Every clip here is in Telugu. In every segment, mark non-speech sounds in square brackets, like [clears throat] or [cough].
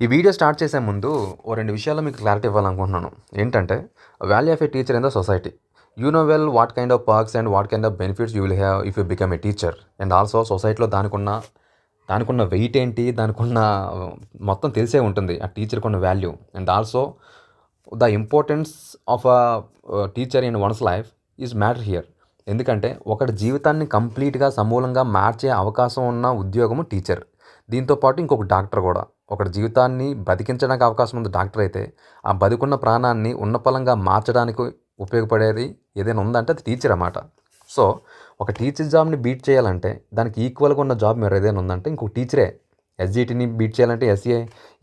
ఈ వీడియో స్టార్ట్ చేసే ముందు ఓ రెండు విషయాలు మీకు క్లారిటీ ఇవ్వాలనుకుంటున్నాను. ఏంటంటే value of a teacher in the society you know well what kind of perks and what kind of benefits you will have if you become a teacher and also సొసైటీలో దానికున్న దానికున్న వెయిట్ ఏంటి దానికున్న uh, మొత్తం తెలిసే ఉంటుంది ఆ టీచర్కి ఉన్న value and also the importance of a teacher in one's life is matter here ఎందుకంటే ఒకటి జీవితాన్ని కంప్లీట్గా సమూలంగా మార్చే అవకాశం ఉన్న ఉద్యోగము టీచర్ దీంతో పాటు ఇంకొక డాక్టర్ కూడా. ఒకటి జీవితాన్ని బతికించడానికి అవకాశం ఉంది డాక్టర్ అయితే. ఆ బతికున్న ప్రాణాన్ని ఉన్నపలంగా మార్చడానికి ఉపయోగపడేది ఏదైనా ఉందంటే అది టీచర్ అన్నమాట. సో ఒక టీచర్ జాబ్ని బీట్ చేయాలంటే దానికి ఈక్వల్గా ఉన్న జాబ్ మీరు ఏదైనా ఉందంటే ఇంకో టీచరే. ఎస్జీటీని బీట్ చేయాలంటే ఎస్ఏ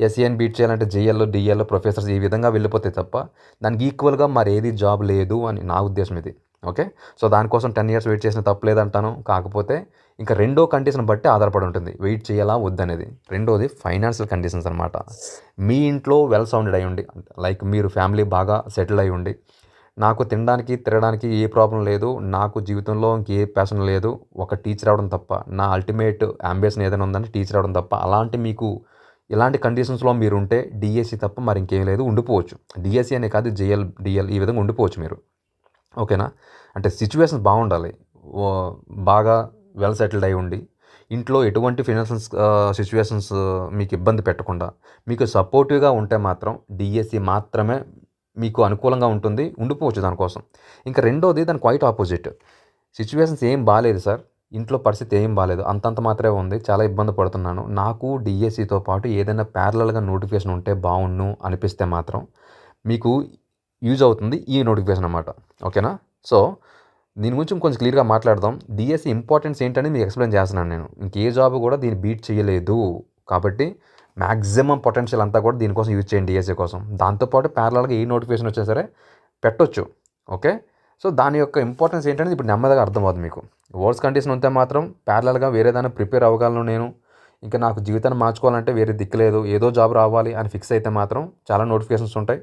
ఎస్ఏని బీట్ చేయాలంటే జేఎల్ డిఎల్ ప్రొఫెసర్స్ ఈ విధంగా వెళ్ళిపోతే తప్ప దానికి ఈక్వల్గా మరి ఏది జాబ్ లేదు అని నా ఉద్దేశం ఇది. ఓకే? సో దానికోసం టెన్ ఇయర్స్ వెయిట్ చేసిన తప్పు లేదంటాను. కాకపోతే ఇంకా రెండో కండిషన్ బట్టి ఆధారపడి ఉంటుంది. వెయిట్ చేయాలా వద్దనేది. రెండోది ఫైనాన్షియల్ కండిషన్స్ అనమాట మీ ఇంట్లో వెల్ సౌండెడ్ అయి ఉండి లైక్ మీరు ఫ్యామిలీ బాగా సెటిల్ అయ్యి ఉండి నాకు తినడానికి తిరగడానికి ఏ ప్రాబ్లం లేదు నాకు జీవితంలో ఇంకే ప్యాషన్ లేదు ఒక టీచర్ అవడం తప్ప నా అల్టిమేట్ అంబిషన్ ఏదైనా ఉందంటే టీచర్ అవడం తప్ప అలాంటి మీకు ఇలాంటి కండిషన్స్లో మీరు ఉంటే డిఎస్సి తప్ప మరి ఇంకేం లేదు ఉండిపోవచ్చు. డిఎస్సి అనే కాదు జేఎల్ డిఎల్ ఈ విధంగా ఉండిపోవచ్చు మీరు. ఓకేనా? అంటే సిచ్యువేషన్ బాగుండాలి. బాగా వెల్ సెటిల్డ్ అయి ఉండి ఇంట్లో ఎటువంటి ఫినాన్షియల్ సిచ్యువేషన్స్ మీకు ఇబ్బంది పెట్టకుండా మీకు సపోర్టివ్గా ఉంటే మాత్రం డిఎస్సి మాత్రమే మీకు అనుకూలంగా ఉంటుంది ఉండిపోవచ్చు దానికోసం. ఇంకా రెండోది దాని క్వైట్ ఆపోజిట్. సిచ్యువేషన్స్ ఏం బాగాలేదు సార్. ఇంట్లో పరిస్థితి ఏం బాగాలేదు అంతంత మాత్రమే ఉంది. చాలా ఇబ్బంది పడుతున్నాను. నాకు డిఎస్సితో పాటు ఏదైనా ప్యారలల్గా నోటిఫికేషన్ ఉంటే బాగుండు అనిపిస్తే మాత్రం మీకు యూజ్ అవుతుంది ఈ నోటిఫికేషన్ అనమాట ఓకేనా? సో దీని గురించి కొంచెం క్లియర్గా మాట్లాడదాం. డిఎస్సి ఇంపార్టెన్స్ ఏంటని మీకు ఎక్స్ప్లెయిన్ చేస్తున్నాను నేను. ఇంకే జాబ్ కూడా దీన్ని బీట్ చేయలేదు. కాబట్టి మ్యాక్సిమం పొటెన్షియల్ అంతా కూడా దీనికోసం యూజ్ చేయండి డిఎస్సి కోసం. దాంతోపాటు ప్యారలల్గా ఏ నోటిఫికేషన్ వచ్చినా సరే పెట్టొచ్చు. ఓకే? సో దాని యొక్క ఇంపార్టెన్స్ ఏంటనేది ఇప్పుడు నెమ్మదిగా అర్థమవుతుంది మీకు. వర్డ్స్ కండిషన్ ఉంటే మాత్రం ప్యారలల్గా వేరే దాన్ని ప్రిపేర్ అవ్వగలను నేను. ఇంకా నాకు జీవితాన్ని మార్చుకోవాలంటే వేరే దిక్కులేదు ఏదో జాబ్ రావాలి అని ఫిక్స్ అయితే మాత్రం చాలా నోటిఫికేషన్స్ ఉంటాయి.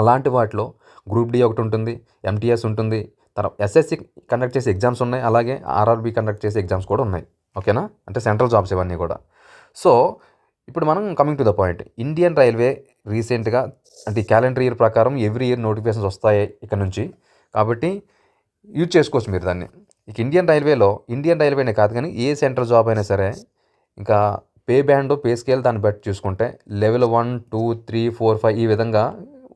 అలాంటి వాటిలో గ్రూప్ డి ఒకటి ఉంటుంది ఎంటీఎస్ ఉంటుంది తర్వాత ఎస్ఎస్సి కండక్ట్ చేసే ఎగ్జామ్స్ ఉన్నాయి అలాగే ఆర్ఆర్బి కండక్ట్ చేసే ఎగ్జామ్స్ కూడా ఉన్నాయి. ఓకేనా? అంటే సెంట్రల్ జాబ్స్ ఇవన్నీ కూడా. సో ఇప్పుడు మనం coming to the point Indian railway రీసెంట్గా అంటే క్యాలెండర్ ఇయర్ ప్రకారం ఎవ్రీ ఇయర్ నోటిఫికేషన్స్ వస్తాయి ఇక్కడ నుంచి. కాబట్టి యూజ్ చేసుకోవచ్చు మీరు దాన్ని. ఇక ఇండియన్ రైల్వేలో ఇండియన్ రైల్వేనే కాదు కానీ ఏ సెంట్రల్ జాబ్ అయినా సరే ఇంకా పే బ్యాండ్ పే స్కేల్ దాన్ని బట్టి చూసుకుంటే level one two three four five ఈ విధంగా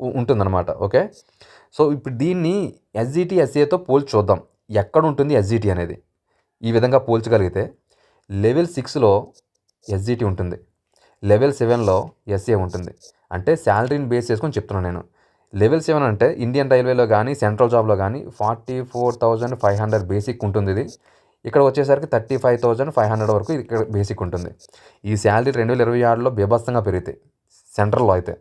ఉంటుందన్నమాట ఓకే? సో ఇప్పుడు దీన్ని ఎస్జిటి ఎస్ఏతో పోల్చి చూద్దాం. ఎక్కడ ఉంటుంది ఎస్జిటి అనేది? ఈ విధంగా పోల్చగలిగితే లెవెల్ సిక్స్లో ఎస్జిటి ఉంటుంది. లెవెల్ సెవెన్లో ఎస్ఏ ఉంటుంది. అంటే శాలరీని బేస్ చేసుకొని చెప్తున్నాను నేను. లెవెల్ సెవెన్ అంటే ఇండియన్ రైల్వేలో కానీ సెంట్రల్ జాబ్లో కానీ forty four thousand five hundred basic ఉంటుంది ఇది. ఇక్కడ వచ్చేసరికి thirty five thousand five hundred వరకు ఇక్కడ బేసిక్ ఉంటుంది. ఈ శాలరీ రెండు వేల ఇరవై ఆరులో బీభత్సంగా పెరిగితే సెంట్రల్లో అయితే.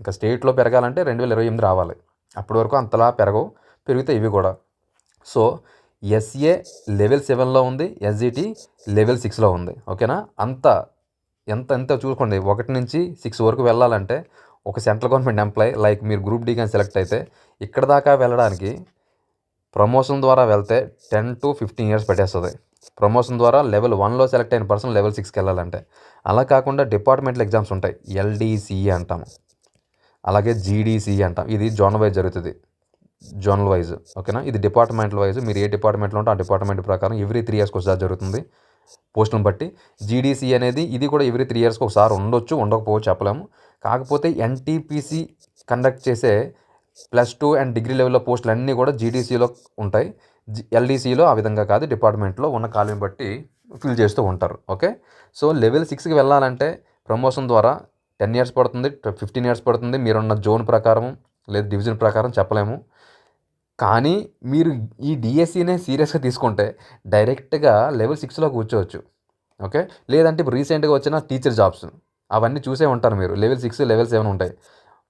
ఇంకా స్టేట్లో పెరగాలంటే రెండు వేల ఇరవై ఎనిమిది రావాలి. అప్పటి వరకు అంతలా పెరగవు. పెరిగితే ఇవి కూడా. సో ఎస్ఏ లెవెల్ సెవెన్లో ఉంది ఎస్జిటి లెవెల్ సిక్స్లో ఉంది. ఓకేనా? అంత ఎంత ఎంత చూసుకోండి. ఒకటి నుంచి సిక్స్ వరకు వెళ్ళాలంటే ఒక సెంట్రల్ గవర్నమెంట్ ఎంప్లాయీ లైక్ మీరు గ్రూప్ డి కానీ సెలెక్ట్ అయితే ఇక్కడ దాకా వెళ్ళడానికి ప్రమోషన్ ద్వారా వెళ్తే టెన్ టు ఫిఫ్టీన్ ఇయర్స్ పెట్టేస్తుంది. ప్రమోషన్ ద్వారా లెవెల్ వన్లో సెలెక్ట్ అయిన పర్సన్ లెవెల్ సిక్స్కి వెళ్ళాలంటే. అలా కాకుండా డిపార్ట్మెంటల్ ఎగ్జామ్స్ ఉంటాయి. ఎల్డీసీఈ అంటాము. అలాగే జీడీసీ అంటాం. ఇది జోన్ వైజ్ జరుగుతుంది. జోనల్ వైజ్ ఓకేనా? ఇది డిపార్ట్మెంటల్ వైజ్. మీరు ఏ డిపార్ట్మెంట్లో ఉంటే ఆ డిపార్ట్మెంట్ ప్రకారం ఎవ్రీ త్రీ ఇయర్స్కి ఒకసారి జరుగుతుంది పోస్టులను బట్టి. జీడీసీ అనేది ఇది కూడా ఎవ్రీ త్రీ ఇయర్స్కి ఒకసారి ఉండొచ్చు ఉండకపోవచ్చు చెప్పలేము. కాకపోతే ఎన్టీపీసీ కండక్ట్ చేసే ప్లస్ టూ అండ్ డిగ్రీ లెవెల్లో పోస్టులు అన్నీ కూడా జీడీసీలో ఉంటాయి. ఎల్డీసీలో ఆ విధంగా కాదు డిపార్ట్మెంట్లో ఉన్న ఖాళీని బట్టి ఫిల్ చేస్తూ ఉంటారు ఓకే? సో లెవెల్ సిక్స్కి వెళ్ళాలంటే ప్రమోషన్ ద్వారా టెన్ ఇయర్స్ పడుతుంది ఫిఫ్టీన్ ఇయర్స్ పడుతుంది మీరున్న జోన్ ప్రకారం లేదా డివిజన్ ప్రకారం చెప్పలేము. కానీ మీరు ఈ డిఎస్సినే సీరియస్గా తీసుకుంటే డైరెక్ట్గా లెవెల్ సిక్స్లో కూర్చోవచ్చు ఓకే? లేదంటే ఇప్పుడు రీసెంట్గా వచ్చిన టీచర్ జాబ్స్ అవన్నీ చూసే ఉంటారు మీరు. లెవెల్ సిక్స్ లెవెల్ సెవెన్ ఉంటాయి.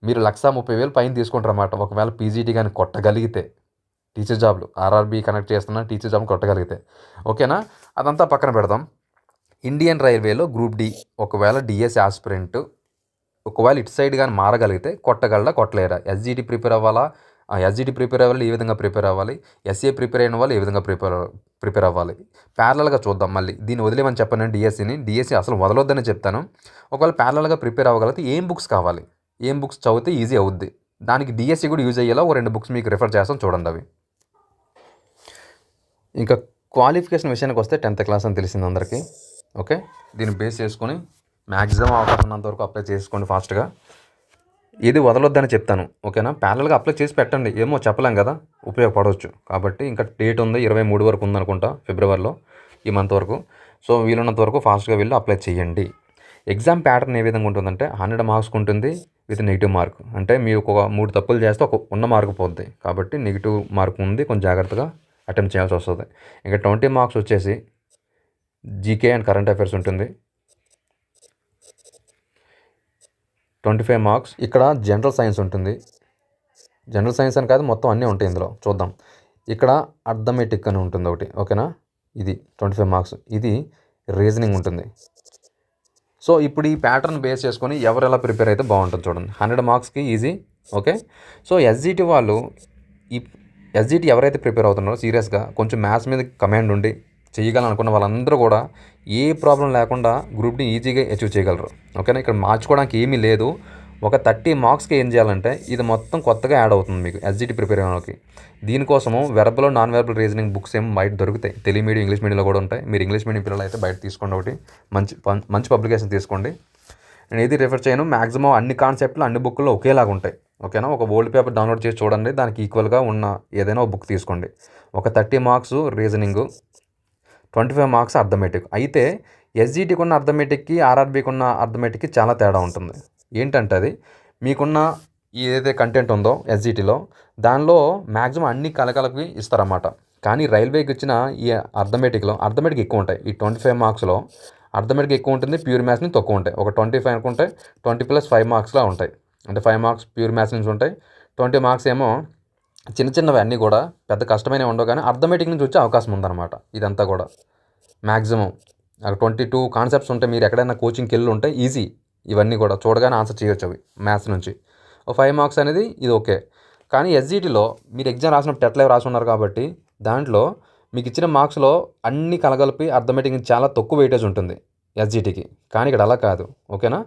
మీరు లక్ష ముప్పై వేలు పైన తీసుకుంటారు అన్నమాట ఒకవేళ పీజీటీ కానీ కొట్టగలిగితే టీచర్ జాబ్లు ఆర్ఆర్బీ కనెక్ట్ చేస్తున్న టీచర్ జాబ్ కొట్టగలిగితే ఓకేనా? అదంతా పక్కన పెడదాం. ఇండియన్ రైల్వేలో గ్రూప్ డి ఒకవేళ డిఎస్ ఆస్పిరెంట్ ఒకవేళ ఇటు సైడ్ కానీ మారగలిగితే కొట్టగలరా కొట్టలేరా? ఎస్జీటీ ప్రిపేర్ అవ్వాలా? ఎస్జీటీ ప్రిపేర్ అవ్వాలి ఏ విధంగా ప్రిపేర్ అవ్వాలి. ఎస్ఏ ప్రిపేర్ అయిన వాళ్ళు ఏ విధంగా ప్రిపేర్ ప్రిపేర్ అవ్వాలి. ప్యారలల్గా చూద్దాం మళ్ళీ. దీన్ని వదిలేమని చెప్పాను డిఎస్సిని డిఎస్సి అసలు వదలొద్దని చెప్తాను. ఒకవేళ ప్యారలల్గా ప్రిపేర్ అవ్వగలిగితే ఏం బుక్స్ కావాలి? ఏం బుక్స్ చదివితే ఈజీ అవుద్ది. దానికి డిఎస్సి కూడా యూజ్ అయ్యేలా ఓ రెండు బుక్స్ మీకు రిఫర్ చేస్తాం చూడండి అవి. ఇంకా క్వాలిఫికేషన్ విషయానికి వస్తే టెన్త్ క్లాస్ అని తెలిసింది అందరికీ. ఓకే దీన్ని బేస్ చేసుకొని మ్యాక్సిమం అవకాశం ఉన్నంత వరకు అప్లై చేసుకోండి ఫాస్ట్గా ఇది వదలొద్దని చెప్తాను ఓకేనా? ప్యారల్గా అప్లై చేసి పెట్టండి. ఏమో చెప్పలేం కదా ఉపయోగపడవచ్చు. కాబట్టి ఇంకా డేట్ ఉంది ఇరవై మూడు వరకు ఉందనుకుంటా ఫిబ్రవరిలో ఈ మంత్ వరకు. సో వీలున్నంత వరకు ఫాస్ట్గా వెళ్ళి అప్లై చేయండి. ఎగ్జామ్ ప్యాటర్న్ ఏ విధంగా ఉంటుందంటే హండ్రెడ్ మార్క్స్ ఉంటుంది విత్ నెగిటివ్ మార్క్ అంటే మీరు ఒక మూడు తప్పులు చేస్తే ఒక ఉన్న మార్క్ పోద్ది. కాబట్టి నెగిటివ్ మార్క్ ఉంది కొంచెం జాగ్రత్తగా అటెంప్ట్ చేయాల్సి వస్తుంది. ఇంకా ట్వంటీ మార్క్స్ వచ్చేసి జీకే అండ్ కరెంట్ అఫైర్స్ ఉంటుంది. Twenty five marks. ఇక్కడ జనరల్ సైన్స్ ఉంటుంది. జనరల్ సైన్స్ అని కాదు మొత్తం అన్నీ ఉంటాయి ఇందులో. చూద్దాం. ఇక్కడ అర్థమెటిక్ అని ఉంటుంది ఒకటి. ఓకేనా? ఇది ట్వంటీ ఫైవ్ మార్క్స్. ఇది రీజనింగ్ ఉంటుంది. సో ఇప్పుడు ఈ ప్యాటర్న్ బేస్ చేసుకొని ఎవరు ఎలా ప్రిపేర్ అయితే బాగుంటుంది చూడండి. హండ్రెడ్ మార్క్స్కి ఈజీ. ఓకే? సో ఎస్జిటి వాళ్ళు ఈ ఎస్జిటి ఎవరైతే ప్రిపేర్ అవుతున్నారో సీరియస్గా కొంచెం మ్యాథ్స్ మీద కమాండ్ ఉండి చేయగలనుకున్న వాళ్ళందరూ కూడా ఏ ప్రాబ్లం లేకుండా గ్రూప్ని ఈజీగా అచీవ్ చేయగలరు. ఓకేనా ఇక్కడ మార్చుకోవడానికి ఏమీ లేదు. ఒక థర్టీ మార్క్స్కి ఏం చేయాలంటే ఇది మొత్తం కొత్తగా యాడ్ అవుతుంది మీకు ఎస్జిటి ప్రిపేర్ అవ్వడానికి. దీనికోసము verbal non verbal reasoning books ఏం బయట దొరుకుతాయి. తెలుగు మీడియం ఇంగ్లీష్ మీడియంలో కూడా ఉంటాయి. మీరు ఇంగ్లీష్ మీడియం పిల్లలు అయితే బయట తీసుకోండి ఒకటి. మంచి పం- మంచి పబ్లికేషన్ తీసుకోండి. నేను ఏది రిఫర్ చేయను మ్యాక్సిమం అన్ని కాన్సెప్ట్లు అన్ని బుక్లు ఒకేలాగా ఉంటాయి. ఓకేనా ఒక ఓల్డ్ పేపర్ డౌన్లోడ్ చేసి చూడండి. దానికి ఈక్వల్గా ఉన్న ఏదైనా ఒక బుక్ తీసుకోండి. ఒక thirty marks reasoning twenty five marks arithmetic. అయితే ఎస్జీటీకి ఉన్న అర్థమెటిక్కి ఆర్ఆర్బీకి ఉన్న అర్థమెటిక్కి చాలా తేడా ఉంటుంది. ఏంటంటే అది? మీకున్న ఏదైతే కంటెంట్ ఉందో ఎస్జీటీలో దానిలో మ్యాక్సిమం అన్ని కలకలకి ఇస్తారన్నమాట. కానీ రైల్వేకి వచ్చిన ఈ అర్థమెటిక్లో అర్థమెటిక్ ఎక్కువ ఉంటాయి. ఈ ట్వంటీ ఫైవ్ మార్క్స్లో అర్థమెటిక్ ఎక్కువ ఉంటుంది ప్యూర్ మ్యాథ్స్ నుంచి తక్కువ ఉంటాయి. ఒక ట్వంటీ ఫైవ్ అనుకుంటే ట్వంటీ ప్లస్ ఫైవ్ మార్క్స్లా ఉంటాయి. అంటే ఫైవ్ మార్క్స్ ప్యూర్ మ్యాథ్స్ నుంచి ఉంటాయి. ట్వంటీ మార్క్స్ ఏమో చిన్న చిన్నవి అన్నీ కూడా పెద్ద కష్టమైన ఉండవు కానీ అర్థమెటిక్ నుంచి వచ్చే అవకాశం ఉందన్నమాట. ఇదంతా కూడా. మ్యాక్సిమం ట్వంటీ టూ కాన్సెప్ట్స్ ఉంటే మీరు ఎక్కడైనా కోచింగ్కి వెళ్ళి ఉంటే ఈజీ ఇవన్నీ కూడా చూడగానే ఆన్సర్ చేయొచ్చు అవి మ్యాథ్స్ నుంచి. ఫైవ్ మార్క్స్ అనేది ఇది ఓకే కానీ ఎస్జీటీలో మీరు ఎగ్జామ్ రాసినప్పుడు టెట్ లైవ్ రాసి ఉన్నారు కాబట్టి దాంట్లో మీకు ఇచ్చిన మార్క్స్లో అన్ని కలగలిపి అర్థమెటిక్ చాలా తక్కువ వెయిటేజ్ ఉంటుంది ఎస్జీటీకి కానీ ఇక్కడ అలా కాదు. ఓకేనా?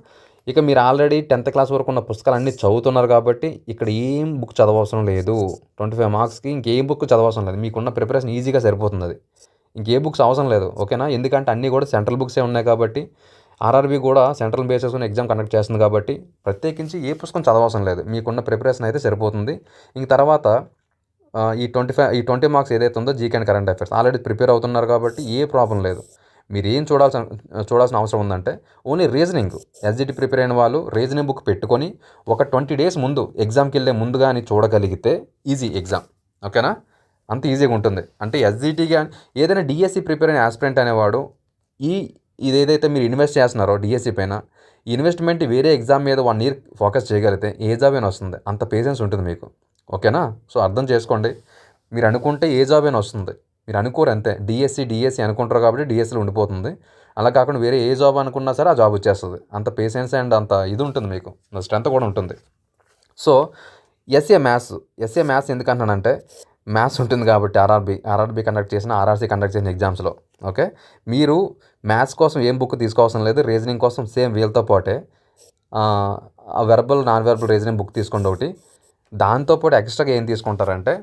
ఇక మీరు ఆల్రెడీ టెన్త్ క్లాస్ వరకు ఉన్న పుస్తకాలు అన్నీ చదువుతున్నారు కాబట్టి ఇక్కడ ఏం బుక్ చదవవసరం లేదు. ట్వంటీ ఫైవ్ మార్క్స్కి ఇంకేం బుక్ చదవవసరం లేదు. మీకున్న ప్రిపరేషన్ ఈజీగా సరిపోతుంది అది. ఇంకే బుక్స్ అవసరం లేదు. ఓకేనా? ఎందుకంటే అన్నీ కూడా సెంట్రల్ బుక్సే ఉన్నాయి కాబట్టి ఆర్ఆర్బీ కూడా సెంట్రల్ బేస్ చేసుకుని ఎగ్జామ్ కండక్ట్ చేస్తుంది కాబట్టి ప్రత్యేకించి ఏ పుస్తకం చదవవసరం లేదు. మీకున్న ప్రిపరేషన్ అయితే సరిపోతుంది. ఇంక తర్వాత ఈ ట్వంటీ ఫైవ్ ఈ ట్వంటీ మార్క్స్ ఏదైతే ఉందో GK and current affairs already prepare అవుతున్నారు కాబట్టి ఏ ప్రాబ్లం లేదు. మీరు ఏం చూడాల్సిన చూడాల్సిన అవసరం ఉందంటే ఓన్లీ రీజనింగ్. ఎస్జిటి ప్రిపేర్ అయిన వాళ్ళు రీజనింగ్ బుక్ పెట్టుకొని ఒక ట్వంటీ డేస్ ముందు ఎగ్జామ్కి వెళ్ళే ముందుగా అని చూడగలిగితే ఈజీ ఎగ్జామ్. ఓకేనా? అంత ఈజీగా ఉంటుంది. అంటే ఎస్జిటిగా ఏదైనా డిఎస్సి ప్రిపేర్ అయిన ఆస్పిరెంట్ అనేవాడు ఈ ఇది ఏదైతే మీరు ఇన్వెస్ట్ చేస్తున్నారో డిఎస్సి పైన ఇన్వెస్ట్మెంట్ వేరే ఎగ్జామ్ మీద వన్ ఇయర్ ఫోకస్ చేయగలిగితే ఏ జాబ్ అయినా వస్తుంది. అంత పేషెన్స్ ఉంటుంది మీకు. ఓకేనా? సో అర్థం చేసుకోండి. మీరు అనుకుంటే ఏ జాబ్ అయినా వస్తుంది. మీరు అనుకోరు అంతే. డిఎస్సి డిఎస్సి అనుకుంటారు కాబట్టి డిఎస్సిలో ఉండిపోతుంది. అలా కాకుండా వేరే ఏ జాబ్ అనుకున్నా సరే ఆ జాబ్ వచ్చేస్తుంది. అంత పేషెన్స్ అండ్ అంత ఇది ఉంటుంది మీకు. స్ట్రెంత్ కూడా ఉంటుంది. So SA maths SA maths ఎందుకంటానంటే maths ఉంటుంది కాబట్టి ఆర్ఆర్బి ఆర్ఆర్బీ కండక్ట్ చేసిన ఆర్ఆర్సీ కండక్ట్ చేసిన ఎగ్జామ్స్లో ఓకే మీరు మ్యాథ్స్ కోసం ఏం బుక్ తీసుకోవాల్సిన లేదు. రీజనింగ్ కోసం సేమ్ వీళ్ళతో పాటే verbal non verbal reasoning book తీసుకోండి ఒకటి. దాంతోపాటు ఎక్స్ట్రాగా ఏం తీసుకుంటారంటే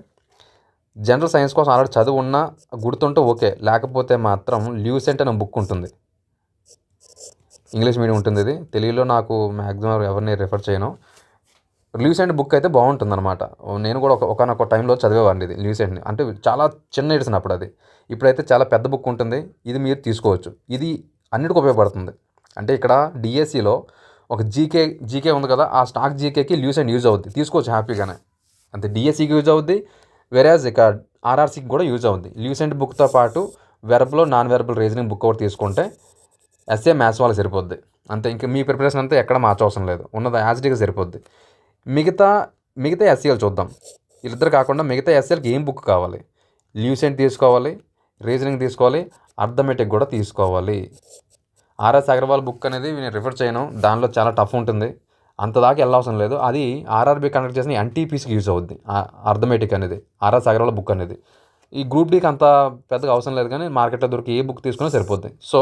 జనరల్ సైన్స్ కోసం ఆల్రెడీ చదువు ఉన్నా గుర్తుంటే ఓకే. లేకపోతే మాత్రం ల్యూసెంట్ అనే బుక్ ఉంటుంది. ఇంగ్లీష్ మీడియం ఉంటుంది ఇది. తెలుగులో నాకు మ్యాక్సిమం ఎవరిని రిఫర్ చేయను. ల్యూసెంట్ బుక్ అయితే బాగుంటుంది అనమాట నేను కూడా ఒక ఒకనొక టైంలో చదివేవాడిని ఇది ల్యూసెంట్ని అంటే చాలా చిన్న ఎడిసిన అప్పుడు అది. ఇప్పుడైతే చాలా పెద్ద బుక్ ఉంటుంది. ఇది మీరు తీసుకోవచ్చు. ఇది అన్నిటికీ ఉపయోగపడుతుంది. అంటే ఇక్కడ డిఎస్సిలో ఒక జీకే జీకే ఉంది కదా ఆ స్టాక్ జీకేకి ల్యూసెంట్ యూజ్ అవుద్ది. తీసుకోవచ్చు హ్యాపీగానే. అంతే డిఎస్సికి యూజ్ అవుద్ది వెరాజ్ ఇక ఆర్ఆర్సీకి కూడా యూజ్ అవుతుంది ల్యూసెంట్ బుక్తో పాటు వెరబ్లో నాన్ వెరబుల్ రీజనింగ్ బుక్ ఒకటి తీసుకుంటే ఎస్ఏ మ్యాథ్స్ వాళ్ళకి సరిపోద్ది. అంతే ఇంకా మీ ప్రిపరేషన్ అంతా ఎక్కడ మార్చవసరం లేదు. ఉన్నది యాజిటీగా సరిపోద్ది. మిగతా మిగతా ఎస్సీఎల్ చూద్దాం. వీళ్ళిద్దరు కాకుండా మిగతా ఎస్సీఎల్కి ఏం బుక్ కావాలి? ల్యూసెంట్ తీసుకోవాలి రీజనింగ్ తీసుకోవాలి అర్థమెటిక్ కూడా తీసుకోవాలి. ఆర్ఎస్ అగర్వాల్ బుక్ అనేది నేను రిఫర్ చేయను. దానిలో చాలా టఫ్ ఉంటుంది. అంత దాకా వెళ్ళవసరం లేదు. అది ఆర్ఆర్బీ కండక్ట్ చేసిన ఎన్టీపీసీకి యూజ్ అవుద్ది. అర్థమెటిక్ అనేది ఆర్ఆర్ సాగరాల బుక్ అనేది. ఈ గ్రూప్ డీకి అంత పెద్దగా అవసరం లేదు కానీ మార్కెట్లో దొరికి ఏ బుక్ తీసుకున్నా సరిపోద్ది. సో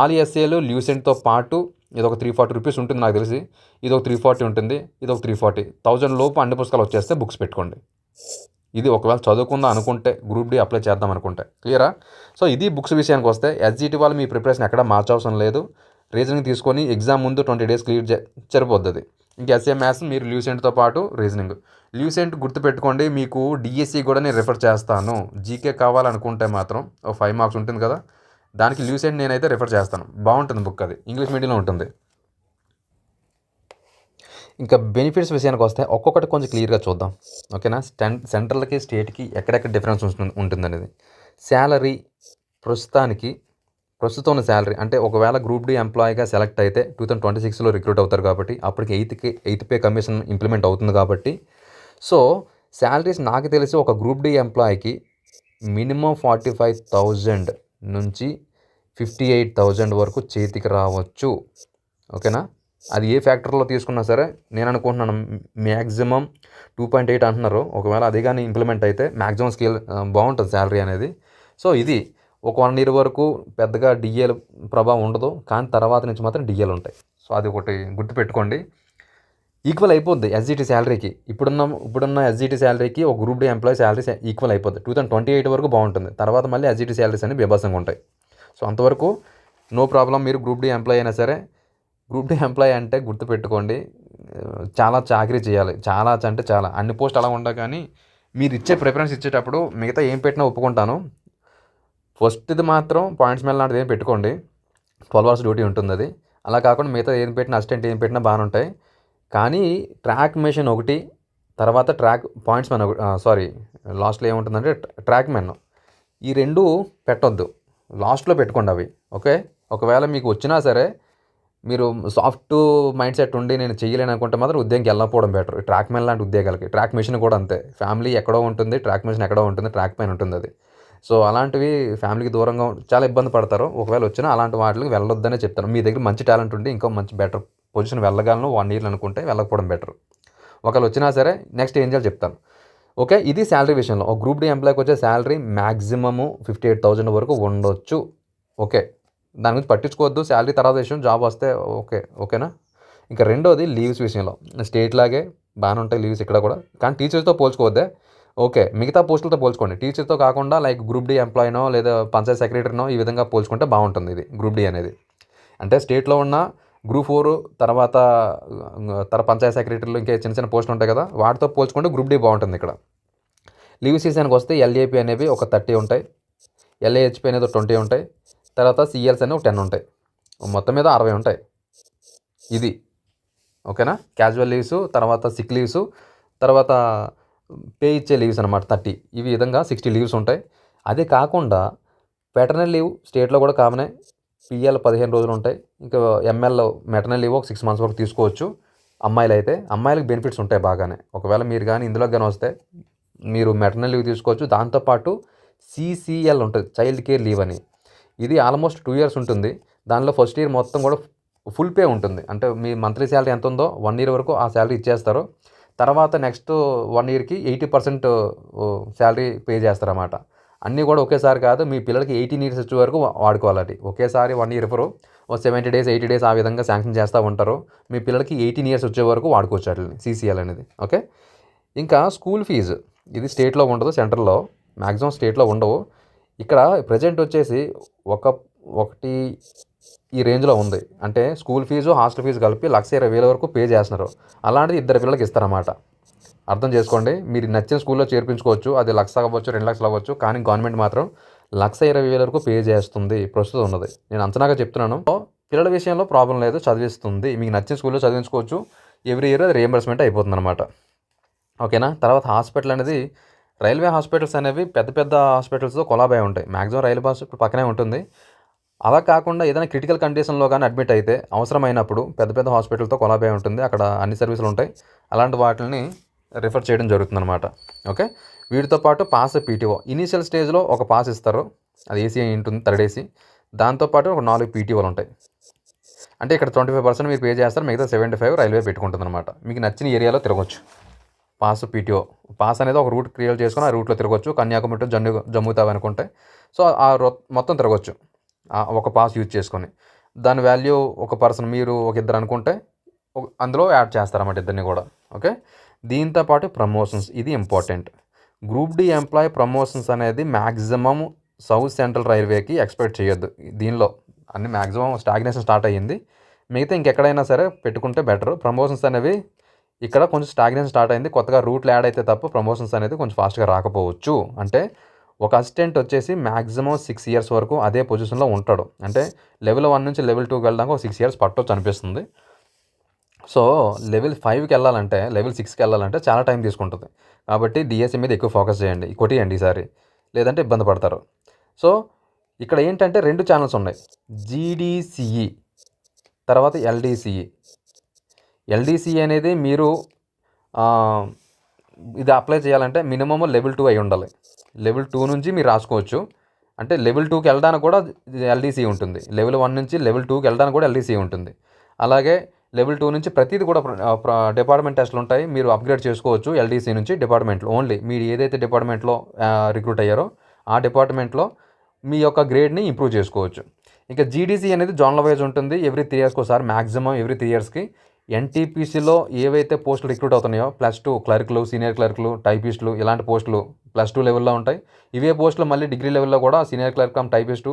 ఆల్ ఎస్ఏలు ల్యూసెంట్తో పాటు ఇది ఒక త్రీ ఫార్టీ రూపీస్ ఉంటుంది నాకు తెలిసి. ఇది ఒక త్రీ ఫార్టీ ఉంటుంది ఇది ఒక త్రీ ఫార్టీ థౌజండ్ లోపు అన్ని పుస్తకాలు వచ్చేస్తే బుక్స్ పెట్టుకోండి. ఇది ఒకవేళ చదువుకుందాం అనుకుంటే గ్రూప్ డి అప్లై చేద్దాం అనుకుంటే. క్లియరా సో ఇది బుక్స్ విషయానికి వస్తే ఎస్జిటి వాళ్ళు మీ ప్రిపరేషన్ ఎక్కడ మార్చవసరం లేదు. రీజనింగ్ తీసుకొని ఎగ్జామ్ ముందు ట్వంటీ డేస్ క్లియర్ సరిపోద్ది ఇంకా ఎస్ఏ మ్యాథ్స్ మీరు ల్యూసెంట్తో పాటు రీజనింగ్ ల్యూసెంట్ గుర్తుపెట్టుకోండి మీకు డిఎస్సి కూడా నేను రిఫర్ చేస్తాను. జీకే కావాలనుకుంటే మాత్రం ఒక ఫైవ్ మార్క్స్ ఉంటుంది కదా దానికి ల్యూసెంట్ నేనైతే రిఫర్ చేస్తాను. బాగుంటుంది బుక్ అది. ఇంగ్లీష్ మీడియంలో ఉంటుంది. ఇంకా బెనిఫిట్స్ విషయానికి వస్తే ఒక్కొక్కటి కొంచెం క్లియర్గా చూద్దాం. ఓకేనా స్టెన్ సెంట్రల్కి స్టేట్కి ఎక్కడెక్కడ డిఫరెన్స్ ఉంటుంది ఉంటుంది అనేది శాలరీ ప్రస్తుతానికి ప్రస్తుతం ఉన్న శాలరీ అంటే ఒకవేళ గ్రూప్ డి ఎంప్లాయీగా సెలెక్ట్ అయితే టూ థౌసండ్ ట్వంటీ సిక్స్లో రిక్రూట్ అవుతారు కాబట్టి అప్పటికి ఎయిత్కి ఎయిత్ పే కమిషన్ ఇంప్లిమెంట్ అవుతుంది కాబట్టి. సో శాలరీస్ నాకు తెలిసి ఒక గ్రూప్ డి ఎంప్లాయీకి మినిమం ఫార్టీ ఫైవ్ థౌజండ్ నుంచి ఫిఫ్టీ ఎయిట్ థౌజండ్ వరకు చేతికి రావచ్చు. ఓకేనా అది ఏ ఫ్యాక్టర్లో తీసుకున్నా సరే నేను అనుకుంటున్నాను మ్యాక్సిమం టూ పాయింట్ ఎయిట్ అంటున్నారు. ఒకవేళ అది కానీ ఇంప్లిమెంట్ అయితే మ్యాక్సిమం స్కేల్ బాగుంటుంది శాలరీ అనేది. సో ఇది ఒక వన్ ఇయర్ వరకు పెద్దగా డిఎల్ ప్రభావం ఉండదు కానీ తర్వాత నుంచి మాత్రం డిఎల్ ఉంటాయి. సో అది ఒకటి గుర్తుపెట్టుకోండి. ఈక్వల్ అయిపోద్ది ఎస్జిటి శాలరీకి ఇప్పుడున్న ఇప్పుడున్న ఎస్జిటి శాలరీకి ఒక group D employee salary equal అయిపోద్ది. టూ థౌసండ్ ట్వంటీ ఎయిట్ వరకు బాగుంటుంది. తర్వాత మళ్ళీ ఎస్జిటి శాలరీస్ అనేవి బీభాసంగా ఉంటాయి. సో అంతవరకు నో ప్రాబ్లం మీరు గ్రూప్ డి ఎంప్లాయీ అయినా సరే గ్రూప్ డి ఎంప్లాయీ అంటే గుర్తుపెట్టుకోండి చాలా చాకరీ చేయాలి. చాలా అంటే చాలా. అన్ని పోస్ట్ అలా ఉండగా కానీ మీరు ఇచ్చే ప్రిఫరెన్స్ ఇచ్చేటప్పుడు మిగతా ఏం పెట్టినా ఒప్పుకుంటాను. ఫస్ట్ది మాత్రం పాయింట్స్ మెల్ లాంటిది ఏం పెట్టుకోండి. ట్వెల్వ్ అవర్స్ డ్యూటీ ఉంటుంది అది. అలా కాకుండా మిగతా ఏం పెట్టినా అసిస్టెంట్ ఏం పెట్టినా బాగానే ఉంటాయి. కానీ ట్రాక్ మెషిన్ ఒకటి తర్వాత ట్రాక్ పాయింట్స్ మెన్ ఒకటి సారీ లాస్ట్లో ఏముంటుందంటే ట్రాక్ మెన్. ఈ రెండు పెట్టొద్దు. లాస్ట్లో పెట్టుకోండి అవి ఓకే? ఒకవేళ మీకు వచ్చినా సరే మీరు సాఫ్ట్ మైండ్ సెట్ ఉండి నేను చేయలేను అనుకుంటే మాత్రం ఉద్యోగంకి వెళ్ళకపోవడం బెటర్. ట్రాక్ మెన్ లాంటి ఉద్యోగాలకి ట్రాక్ మెషిన్ కూడా అంతే. ఫ్యామిలీ ఎక్కడో ఉంటుంది ట్రాక్ మెషిన్ ఎక్కడో ఉంటుంది ట్రాక్ పైన ఉంటుంది అది. సో అలాంటివి ఫ్యామిలీకి దూరంగా చాలా ఇబ్బంది పడతారు. ఒకవేళ వచ్చినా అలాంటి వాటికి వెళ్ళొద్దనే చెప్తాను మీ దగ్గర మంచి టాలెంట్ ఉండి ఇంకో మంచి బెటర్ పొజిషన్ వెళ్ళగలను వన్ ఇయర్ అనుకుంటే వెళ్ళకపోవడం బెటర్. ఒకవేళ వచ్చినా సరే నెక్స్ట్ ఏం చేయాలి చెప్తాను. ఓకే ఇది శాలరీ విషయంలో. ఒక గ్రూప్ డి ఎంప్లాయ్కి వచ్చే salary maximum fifty eight thousand వరకు ఉండొచ్చు. ఓకే దాని గురించి పట్టించుకోవద్దు. శాలరీ తర్వాత విషయం జాబ్ వస్తే ఓకే ఓకేనా? ఇంకా రెండోది లీవ్స్ విషయంలో. స్టేట్ లాగే బాగానే ఉంటాయి లీవ్స్ ఇక్కడ కూడా. కానీ టీచర్స్తో పోల్చుకోవద్దే. ఓకే మిగతా పోస్టులతో పోల్చుకోండి. టీచర్తో కాకుండా లైక్ గ్రూప్ డి ఎంప్లాయీనో లేదా పంచాయత్ సెక్రటరీనో ఈ విధంగా పోల్చుకుంటే బాగుంటుంది ఇది గ్రూప్ డి అనేది. అంటే స్టేట్లో ఉన్న గ్రూప్ ఫోర్ తర్వాత తర పంచాయత్ సెక్రటరీలు ఇంకా చిన్న చిన్న పోస్టులు ఉంటాయి కదా వాటితో పోల్చుకుంటే గ్రూప్ డి బాగుంటుంది ఇక్కడ. లీవ్ సీజన్కి వస్తే ఎల్ఏపి అనేవి ఒక థర్టీ ఉంటాయి ఎల్ఏహెచ్పి అనేది ట్వంటీ ఉంటాయి తర్వాత సిఎల్స్ అనేవి ఒక టెన్ ఉంటాయి. మొత్తం మీద అరవై ఉంటాయి. ఇది. ఓకేనా? క్యాజువల్ లీవ్స్ తర్వాత సిక్ లీవ్స్ తర్వాత పే ఇచ్చే లీవ్స్ అనమాట థర్టీ ఈ విధంగా సిక్స్టీ లీవ్స్ ఉంటాయి. అదే కాకుండా పెటర్నల్ లీవ్ స్టేట్లో కూడా కామనే పిఎల్ పదిహేను రోజులు ఉంటాయి. ఇంకా ఎంఎల్ మెటర్నల్ లీవ్ ఒక సిక్స్ మంత్స్ వరకు తీసుకోవచ్చు. అమ్మాయిలు అయితే అమ్మాయిలకు బెనిఫిట్స్ ఉంటాయి బాగానే. ఒకవేళ మీరు కానీ ఇందులో కానీ వస్తే మీరు మెటర్నల్ లీవ్ తీసుకోవచ్చు. దాంతోపాటు సిసిఎల్ ఉంటుంది చైల్డ్ కేర్ లీవ్ అని. ఇది ఆల్మోస్ట్ టూ ఇయర్స్ ఉంటుంది. దానిలో ఫస్ట్ ఇయర్ మొత్తం కూడా ఫుల్ పే ఉంటుంది. అంటే మీ మంత్లీ శాలరీ ఎంత ఉందో వన్ ఇయర్ వరకు ఆ శాలరీ ఇచ్చేస్తారు. తర్వాత నెక్స్ట్ వన్ ఇయర్కి ఎయిటీ పర్సెంట్ శాలరీ పే చేస్తారన్నమాట. అన్నీ కూడా ఒకేసారి కాదు మీ పిల్లలకి ఎయిటీన్ ఇయర్స్ వచ్చే వరకు వాడుకోవాలి అది ఒకేసారి వన్ ఇయర్ ఇవ్వరు ఓ సెవెంటీ డేస్ ఎయిటీ డేస్ ఆ విధంగా శాంక్షన్ చేస్తూ ఉంటారు. మీ పిల్లలకి ఎయిటీన్ ఇయర్స్ వచ్చే వరకు వాడుకోవచ్చు వాటిని సీసీఎల్ అనేది ఓకే? ఇంకా స్కూల్ ఫీజు ఇది స్టేట్లో ఉండదు సెంట్రల్లో మ్యాక్సిమం స్టేట్లో ఉండవు. ఇక్కడ ప్రజెంట్ వచ్చేసి ఒక ఒకటి ఈ రేంజ్లో ఉంది. అంటే స్కూల్ ఫీజు హాస్టల్ ఫీజు కలిపి లక్ష ఇరవై వేల వరకు పే చేస్తున్నారు. అలాంటిది ఇద్దరు పిల్లలకి ఇస్తారన్నమాట. అర్థం చేసుకోండి. మీరు నచ్చిన స్కూల్లో చేర్పించుకోవచ్చు. అది లక్ష అవ్వచ్చు రెండు లక్షలు అవ్వచ్చు. కానీ గవర్నమెంట్ మాత్రం లక్ష ఇరవై వేల వరకు పే చేస్తుంది. ప్రస్తుతం ఉన్నది. నేను అంచనాగా చెప్తున్నాను. పిల్లల విషయంలో ప్రాబ్లం లేదు. చదివిస్తుంది. మీకు నచ్చిన స్కూల్లో చదివించుకోవచ్చు. ఎవ్రీ ఇయర్ అది రియంబర్స్మెంట్ అయిపోతుంది అనమాట ఓకేనా? తర్వాత హాస్పిటల్ అనేది రైల్వే హాస్పిటల్స్ అనేవి పెద్ద పెద్ద హాస్పిటల్స్తో కొలాబై ఉంటాయి. మ్యాక్సిమం రైల్వే హాస్పిటల్ పక్కనే ఉంటుంది. అలా కాకుండా ఏదైనా క్రిటికల్ కండిషన్లో కానీ అడ్మిట్ అయితే అవసరమైనప్పుడు పెద్ద పెద్ద హాస్పిటల్తో కొలాబే ఉంటుంది. అక్కడ అన్ని సర్వీసులు ఉంటాయి. అలాంటి వాటిని రిఫర్ చేయడం జరుగుతుంది అనమాట ఓకే వీటితో పాటు పాస్ పీటీఓ ఇనీషియల్ స్టేజ్లో ఒక పాస్ ఇస్తారు. అది ఏసీ ఉంటుంది థర్డ్ ఏసీ దాంతోపాటు ఒక నాలుగు పీటీఓలు ఉంటాయి. అంటే ఇక్కడ ట్వంటీ ఫైవ్ పర్సెంట్ మీరు పే చేస్తారు. మిగతా సెవెంటీ ఫైవ్ రైల్వే పెట్టుకుంటుంది అనమాట మీకు నచ్చిన ఏరియాలో తిరగచ్చు. పాస్ పీటీఓ పాస్ అనేది ఒక రూట్ క్రియేట్ చేసుకొని ఆ రూట్లో తిరగచ్చు. కన్యాకుమారి జమ్ము జమ్మూ అనుకుంటే. సో ఆ మొత్తం తిరగచ్చు. ఒక పాస్ యూజ్ చేసుకొని. దాని వాల్యూ ఒక పర్సన్ మీరు ఒక ఇద్దరు అనుకుంటే ఒక- అందులో యాడ్ చేస్తారన్నమాట ఇద్దరిని కూడా. ఓకే దీంతో పాటు ప్రమోషన్స్ ఇది important group D employee promotions అనేది మ్యాక్సిమం సౌత్ సెంట్రల్ రైల్వేకి ఎక్స్పెక్ట్ చేయొద్దు. దీనిలో అన్ని మ్యాక్సిమం స్టాగ్నేషన్ స్టార్ట్ అయ్యింది. మిగతా ఇంకెక్కడైనా సరే పెట్టుకుంటే బెటర్ ప్రమోషన్స్ అనేవి ఇక్కడ కొంచెం స్టాగ్నేషన్ స్టార్ట్ అయింది. కొత్తగా రూట్లు యాడ్ అయితే తప్ప ప్రమోషన్స్ అనేది కొంచెం ఫాస్ట్గా రాకపోవచ్చు. అంటే ఒక అసిస్టెంట్ వచ్చేసి మ్యాక్సిమం సిక్స్ ఇయర్స్ వరకు అదే పొజిషన్లో ఉంటాడు. అంటే లెవెల్ వన్ నుంచి లెవెల్ టూకి వెళ్ళడానికి ఒక సిక్స్ ఇయర్స్ పట్టొచ్చు అనిపిస్తుంది. సో లెవెల్ ఫైవ్కి వెళ్ళాలంటే లెవెల్ సిక్స్కి వెళ్ళాలంటే చాలా టైం తీసుకుంటుంది. కాబట్టి డిఎస్సి మీద ఎక్కువ ఫోకస్ చేయండి. కొట్టియండి ఈసారి. లేదంటే ఇబ్బంది పడతారు. సో ఇక్కడ ఏంటంటే రెండు ఛానల్స్ ఉన్నాయి. జీడిసిఈ తర్వాత ఎల్డిసిఈ ఎల్డిసిఈ అనేది మీరు ఇది అప్లై చేయాలంటే మినిమమ్ లెవెల్ టూ అయి ఉండాలి. లెవెల్ టూ నుంచి మీరు రాసుకోవచ్చు. అంటే లెవెల్ టూకి వెళ్ళడానికి కూడా ఎల్డీసీ ఉంటుంది. లెవెల్ వన్ నుంచి లెవెల్ టూకి వెళ్ళడానికి కూడా ఎల్డీసీ ఉంటుంది. అలాగే లెవెల్ టూ నుంచి ప్రతిది కూడా డిపార్ట్మెంట్ టెస్ట్లు ఉంటాయి. మీరు అప్గ్రేడ్ చేసుకోవచ్చు ఎల్డీసీ నుంచి డిపార్ట్మెంట్లో ఓన్లీ. మీరు ఏదైతే డిపార్ట్మెంట్లో రిక్రూట్ అయ్యారో ఆ డిపార్ట్మెంట్లో మీ యొక్క గ్రేడ్ని ఇంప్రూవ్ చేసుకోవచ్చు. ఇంకా జీడీసీ అనేది జోన్ల వైజ్ ఉంటుంది. ఎవ్రీ త్రీ ఇయర్స్కి ఒకసారి మ్యాక్సిమం ఎవ్రీ త్రీ ఇయర్స్కి ఎన్టీపీసీలో ఏవైతే పోస్టులు రిక్రూట్ అవుతున్నాయో ప్లస్ టూ క్లర్క్లు సీనియర్ క్లర్క్లు టైపిస్టులు ఇలాంటి పోస్టులు ప్లస్ టూ లెవెల్లో ఉంటాయి. ఇవే పోస్టులు మళ్ళీ డిగ్రీ లెవెల్లో కూడా సీనియర్ క్లర్క్ కమ్ టైపిస్టు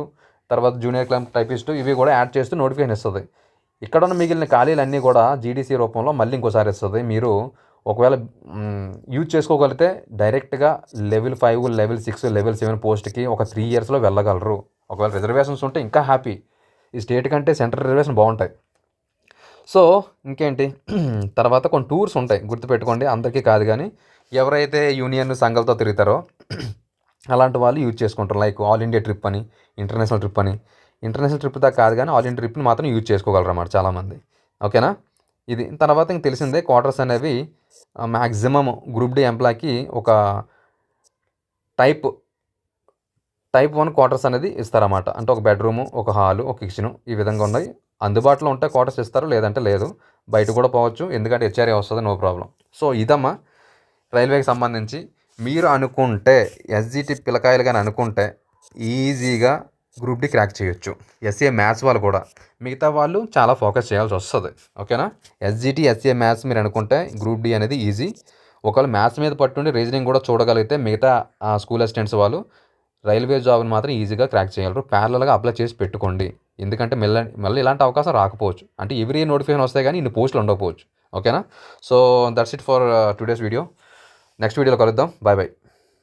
తర్వాత జూనియర్ క్లర్క్ టైపిస్టు ఇవి కూడా యాడ్ చేస్తూ నోటిఫికేషన్ ఇస్తుంది. ఇక్కడ ఉన్న మిగిలిన ఖాళీలు అన్నీ కూడా జీడీసీ రూపంలో మళ్ళీ ఇంకోసారి ఇస్తుంది. మీరు ఒకవేళ యూజ్ చేసుకోగలిగితే డైరెక్ట్గా level five level six level seven పోస్ట్కి ఒక త్రీ ఇయర్స్లో వెళ్ళగలరు. ఒకవేళ రిజర్వేషన్స్ ఉంటే ఇంకా హ్యాపీ ఈ స్టేట్ కంటే సెంట్రల్ రిజర్వేషన్ బాగుంటాయి. సో ఇంకేంటి? [clears throat] తర్వాత కొన్ని టూర్స్ ఉంటాయి గుర్తుపెట్టుకోండి అందరికీ కాదు కానీ. ఎవరైతే యూనియన్ సంఘాలతో తిరుగుతారో [clears throat] అలాంటి వాళ్ళు యూజ్ చేసుకుంటారు. లైక్ ఆల్ ఇండియా ట్రిప్ అని ఇంటర్నేషనల్ ట్రిప్ అని. ఇంటర్నేషనల్ ట్రిప్ దాకా కాదు కానీ ఆల్ ఇండియా ట్రిప్ని మాత్రం యూజ్ చేసుకోగలరు అన్నమాట చాలామంది. ఓకేనా? ఇది తర్వాత ఇంక తెలిసిందే క్వార్టర్స్ అనేవి మ్యాక్సిమం గ్రూప్ డి ఎంప్లాయ్కి ఒక టైప్ టైప్ వన్ క్వార్టర్స్ అనేది ఇస్తారన్నమాట. అంటే ఒక బెడ్రూము ఒక హాలు ఒక కిచెను ఈ విధంగా ఉన్నాయి. అందుబాటులో ఉంటే క్వార్టర్స్ ఇస్తారు లేదంటే లేదు. బయట కూడా పోవచ్చు ఎందుకంటే హెచ్ఆర్ఏ వస్తుంది నో ప్రాబ్లం. సో ఇదమ్మా రైల్వేకి సంబంధించి. మీరు అనుకుంటే ఎస్జిటి పిల్లకాయలు కానీ అనుకుంటే ఈజీగా గ్రూప్ డి క్రాక్ చేయొచ్చు. ఎస్ఏ మ్యాథ్స్ వాళ్ళు కూడా. మిగతా వాళ్ళు చాలా ఫోకస్ చేయాల్సి వస్తుంది. ఓకేనా ఎస్జిటి ఎస్ఏ మ్యాథ్స్ మీరు అనుకుంటే గ్రూప్ డి అనేది ఈజీ ఒకవేళ మ్యాథ్స్ మీద పట్టుండి రీజనింగ్ కూడా చూడగలిగితే మిగతా స్కూల్ అసిస్టెంట్స్ వాళ్ళు రైల్వే జాబ్ని మాత్రం ఈజీగా క్రాక్ చేయగలరు ప్యారలల్గా అప్లై చేసి పెట్టుకోండి. ఎందుకంటే మళ్ళీ మళ్ళీ ఇలాంటి అవకాశం రాకపోవచ్చు. అంటే ఎవ్రీ నోటిఫికేషన్ వస్తాయి కానీ ఇన్ని పోస్టులు ఉండకపోవచ్చు. ఓకేనా so that's it for today's video next వీడియోలో కలుద్దాం. Bye bye